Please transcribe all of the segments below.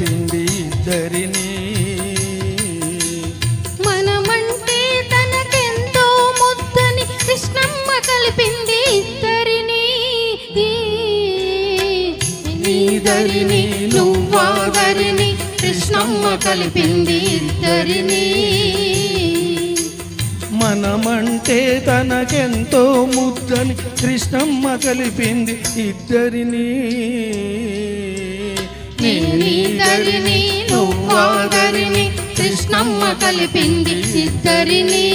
పిండి ఇద్దరిని. మనమంటే తనకెంతో ముద్దని కృష్ణమ్మ కలిపింది ఇద్దరిని. నీదరిని నువ్వాదరిని కృష్ణమ్మ కలిపింది ఇద్దరిని. మనమంటే తనకెంతో ముద్దని కృష్ణమ్మ కలిపింది ఇద్దరిని. నీదరిని నువ్వాదరిని కృష్ణమ్మ కలిపింది ఇద్దరిని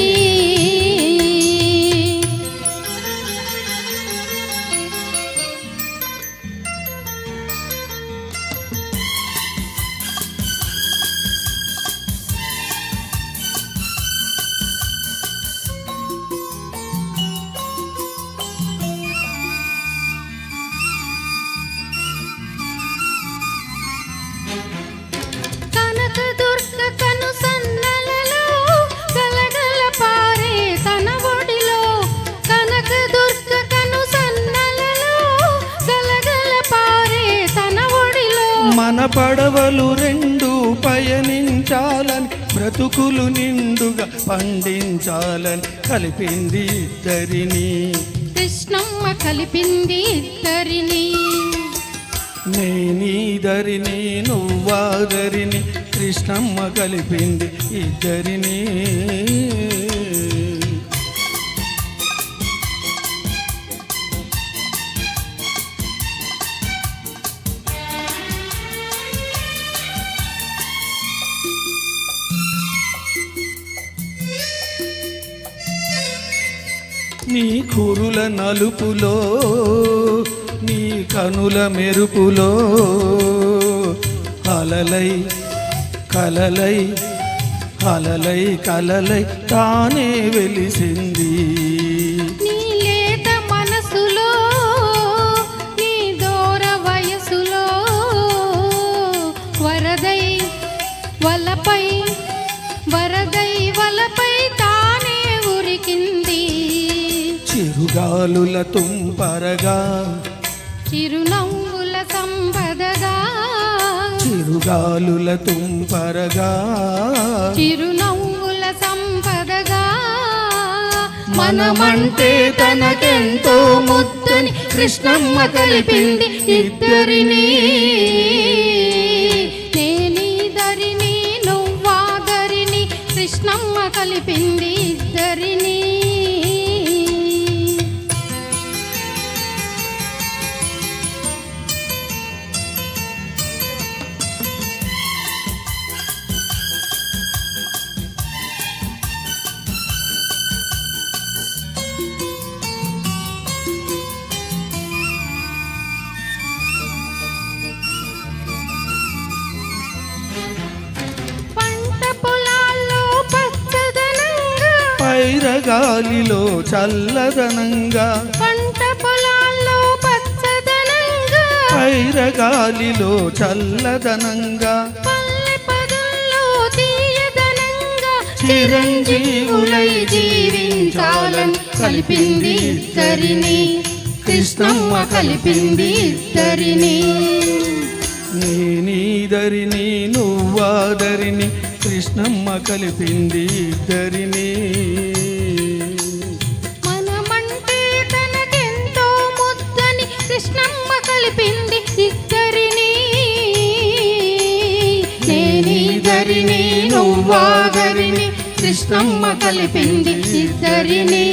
మన పడవలు రెండు పయనించాలని బ్రతుకులు నిండుగా పండించాలని కలిపింది ఇద్దరిని. కృష్ణమ్మ కలిపింది ఇద్దరిని. నేనీదరిని నువ్వాదరిని కృష్ణమ్మ కలిపింది ఇద్దరిని. నీ కురుల నలుపులో నీ కనుల మెరుపులో. అలలై కలలై అలలై కలలై తానే వెలిసింది చిరుగాలుల తుంపరగా చిరునవ్వుల సంపదగా చిరుగాలుల తుంపరగా. చిరునవ్వుల సంపదగా. మనమంటే తనకెంతో ముద్దని కృష్ణమ్మ కలిపింది ఇద్దరిని. నేనీదరిని నువ్వాదరిని కృష్ణమ్మ కలిపింది పైరగాలిలో చల్లదనంగా పంట పొలాల్లో పచ్చదనంగా చల్లదనంగా పల్లె పదుల్లో తీయదనంగా చిరంజీవులై జీవించాలని కలిపింది ఇద్దరిని కృష్ణమ్మ కలిపింది ఇద్దరిని. నేనీదరిని నువ్వాదరిని కృష్ణమ్మ కలిపింది ఇద్దరిని. ఇద్దరిని నేనీదరిని నువ్వాదరిని కృష్ణమ్మ కలిపింది ఇద్దరిని.